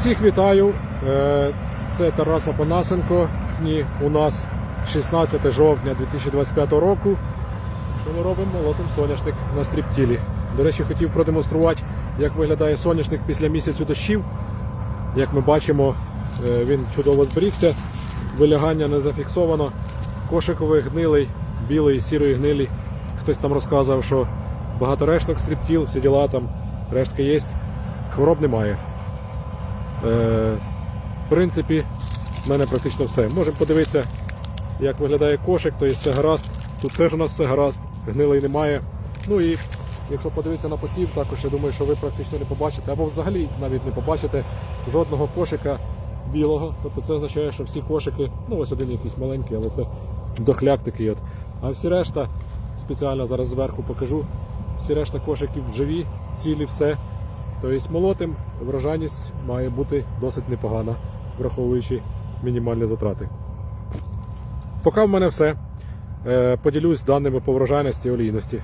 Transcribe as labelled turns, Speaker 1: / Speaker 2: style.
Speaker 1: Всіх вітаю. Е, Це Тарас Апанасенко. Дні у нас 16 жовтня 2025 року. Що ми робимо? Молотим соняшник на стріптілі. До речі, хотів продемонструвати, як виглядає соняшник після місяцю дощів. Як ми бачимо, е, він чудово зберігся, вилягання не зафіксовано. Кошиковий гнилий, білий, сірої гнилі. Хтось там розказував, що багато решток стріптіл, всі діла там, рештки є. Хвороб немає. Е, в принципі, в мене практично все. Можемо подивитися, як виглядає кошик, то є все гаразд. Тут теж у нас все гаразд, гнилий немає. Ну і якщо подивитися на посів, також я думаю, що ви практично не побачите, або взагалі навіть не побачите жодного кошика білого. Тобто це означає, що всі кошики, ну ось один якийсь маленький, але це дохляк такий от. А всі решта, спеціально зараз зверху покажу, всі решта кошиків живі, цілі, все. Тобто молотим врожайність має бути досить непогана, враховуючи мінімальні затрати. Поки в мене все. Е, Поділюсь даними по врожайності і олійності.